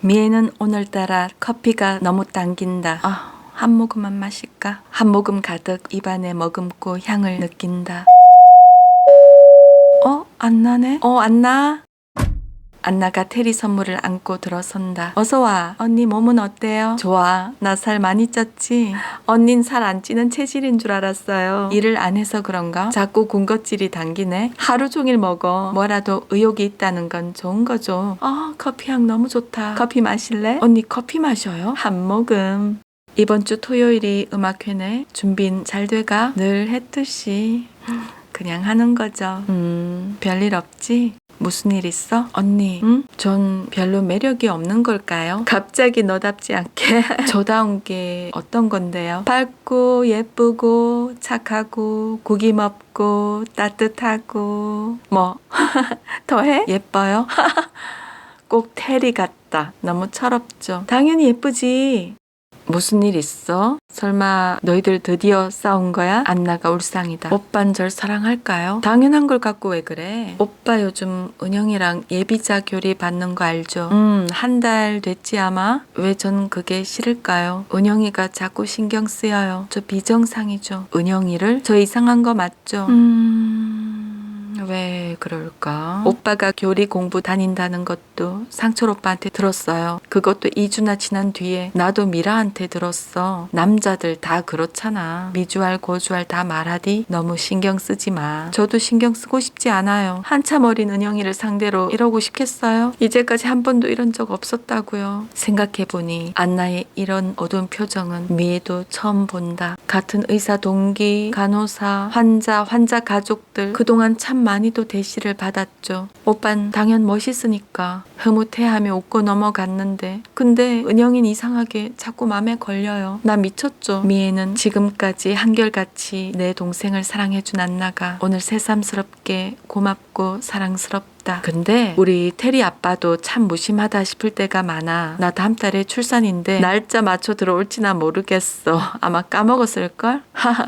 미애는 오늘따라 커피가 너무 당긴다. 아, 한 모금만 마실까? 한 모금 가득 입안에 머금고 향을 느낀다. 어? 안 나네? 어, 안 나? 안나가 테리 선물을 안고 들어선다. 어서 와. 언니 몸은 어때요? 좋아. 나 살 많이 쪘지? 언닌 살 안 찌는 체질인 줄 알았어요. 일을 안 해서 그런가? 자꾸 군것질이 당기네. 하루 종일 먹어. 뭐라도 의욕이 있다는 건 좋은 거죠. 아, 커피 향 너무 좋다. 커피 마실래? 언니 커피 마셔요? 한 모금. 이번 주 토요일이 음악회네. 준비는 잘 돼가? 늘 했듯이. 그냥 하는 거죠. 음, 별일 없지? 무슨 일 있어? 언니, 응? 전 별로 매력이 없는 걸까요? 갑자기 너답지 않게. 저다운 게 어떤 건데요? 밝고, 예쁘고, 착하고, 고기 먹고, 따뜻하고, 뭐, 더해? 예뻐요? 꼭 테리 같다. 너무 철없죠. 당연히 예쁘지. 무슨 일 있어? 설마 너희들 드디어 싸운 거야? 안나가 울상이다. 오빤 절 사랑할까요? 당연한 걸 갖고 왜 그래? 오빠 요즘 은영이랑 예비자 교리 받는 거 알죠? 음, 한 달 됐지 아마? 왜 전 그게 싫을까요? 은영이가 자꾸 신경 쓰여요. 저 비정상이죠. 은영이를? 저 이상한 거 맞죠? 음... 왜 그럴까? 오빠가 교리 공부 다닌다는 것도 상철 오빠한테 들었어요. 그것도 2주나 지난 뒤에 나도 미라한테 들었어. 남자들 다 그렇잖아. 미주알 고주알 다 말하디 너무 신경 쓰지 마. 저도 신경 쓰고 싶지 않아요. 한참 어린 은영이를 상대로 이러고 싶겠어요? 이제까지 한 번도 이런 적 없었다고요. 생각해보니 안나의 이런 어두운 표정은 미애도 처음 본다. 같은 의사 동기, 간호사, 환자, 환자 가족들 그동안 참 많이도 대 시를 받았죠. 오빤 당연 멋있으니까 흐뭇해하며 웃고 넘어갔는데 근데 은영인 이상하게 자꾸 맘에 걸려요. 나 미쳤죠. 미애는 지금까지 한결같이 내 동생을 사랑해준 안나가 오늘 새삼스럽게 고맙고 사랑스럽 다. 근데 우리 테리 아빠도 참 무심하다 싶을 때가 많아. 나 다음 달에 출산인데 날짜 맞춰 들어올지나 모르겠어. 아마 까먹었을걸?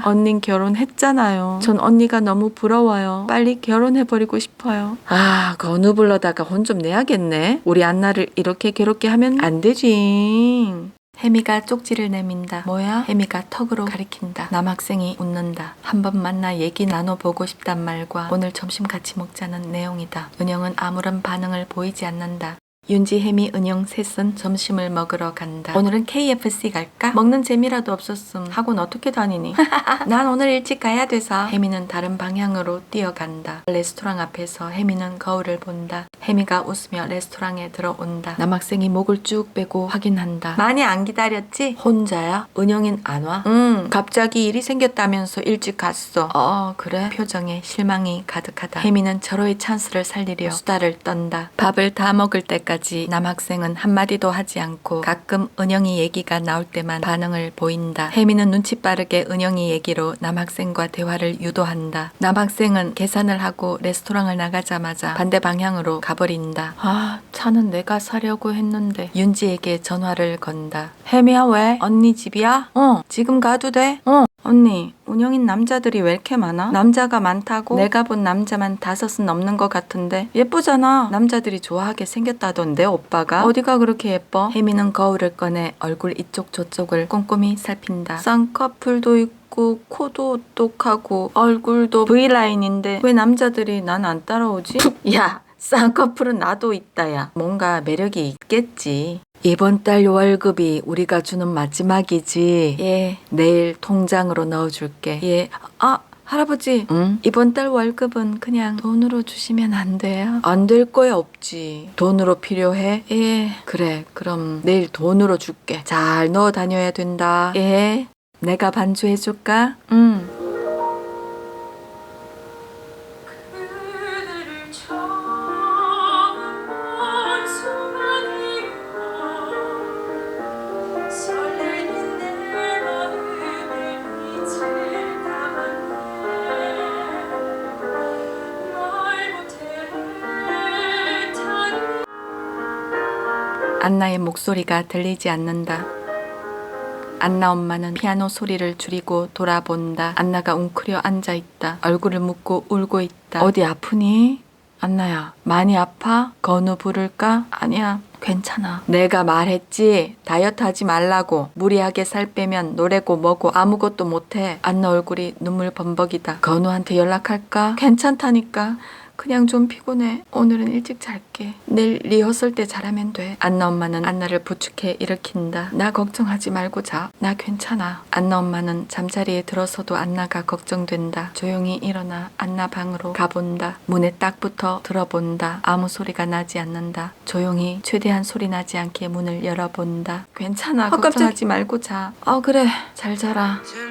언닌 결혼했잖아요. 전 언니가 너무 부러워요. 빨리 결혼해버리고 싶어요. 아, 건우 불러다가 혼 좀 내야겠네. 우리 안나를 이렇게 괴롭게 하면 안 되지. 혜미가 쪽지를 내민다. 뭐야? 혜미가 턱으로 가리킨다. 남학생이 웃는다. 한번 만나 얘기 나눠보고 싶단 말과 오늘 점심 같이 먹자는 내용이다. 은영은 아무런 반응을 보이지 않는다. 윤지, 혜미, 은영 셋은 점심을 먹으러 간다. 오늘은 KFC 갈까? 먹는 재미라도 없었음. 학원 어떻게 다니니? 난 오늘 일찍 가야 돼서. 혜미는 다른 방향으로 뛰어간다. 레스토랑 앞에서 혜미는 거울을 본다. 혜미가 웃으며 레스토랑에 들어온다. 남학생이 목을 쭉 빼고 확인한다. 많이 안 기다렸지? 혼자야? 은영인 안 와? 응. 갑자기 일이 생겼다면서 일찍 갔어. 어, 그래? 표정에 실망이 가득하다. 혜미는 절호의 찬스를 살리려 수다를 떤다. 밥을 다 먹을 때까지 남학생은 한마디도 하지 않고 가끔 은영이 얘기가 나올 때만 반응을 보인다. 혜미는 눈치 빠르게 은영이 얘기로 남학생과 대화를 유도한다. 남학생은 계산을 하고 레스토랑을 나가자마자 반대 방향으로 가버린다. 아, 차는 내가 사려고 했는데 윤지에게 전화를 건다. 혜미야 왜? 언니 집이야? 어, 지금 가도 돼? 어. 언니, 운영인 남자들이 왜 이렇게 많아? 남자가 많다고? 내가 본 남자만 다섯은 넘는 것 같은데 예쁘잖아. 남자들이 좋아하게 생겼다던데 오빠가 어디가 그렇게 예뻐? 혜미는 거울을 꺼내 얼굴 이쪽 저쪽을 꼼꼼히 살핀다. 쌍꺼풀도 있고 코도 똑하고 얼굴도 V라인인데 왜 남자들이 난 안 따라오지? 야, 쌍꺼풀은 나도 있다야. 뭔가 매력이 있겠지. 이번 달 월급이 우리가 주는 마지막이지. 예. 내일 통장으로 넣어줄게. 예. 아, 할아버지. 응? 이번 달 월급은 그냥 돈으로 주시면 안 돼요? 안 될 거야 없지. 돈으로 필요해? 예. 그래. 그럼 내일 돈으로 줄게. 잘 넣어 다녀야 된다. 예. 내가 반주해줄까? 응. 그대를 처 안나의 목소리가 들리지 않는다. 안나 엄마는 피아노 소리를 줄이고 돌아본다. 안나가 웅크려 앉아 있다. 얼굴을 묶고 울고 있다. 어디 아프니? 안나야, 많이 아파? 건우 부를까? 아니야. 괜찮아. 내가 말했지. 다이어트 하지 말라고. 무리하게 살 빼면 노래고 뭐고 아무것도 못해. 안나 얼굴이 눈물 범벅이다. 건우한테 연락할까? 괜찮다니까. 그냥 좀 피곤해. 오늘은 일찍 잘게. 내일 리허설 때 잘하면 돼. 안나 엄마는 안나를 부축해 일으킨다. 나 걱정하지 말고 자. 나 괜찮아. 안나 엄마는 잠자리에 들어서도 안나가 걱정된다. 조용히 일어나 안나 방으로 가본다. 문에 딱 붙어 들어본다. 아무 소리가 나지 않는다. 조용히 최대한 소리 나지 않게 문을 열어본다. 괜찮아. 아, 깜짝- 걱정하지 말고 자. 어 그래. 잘 자라. 전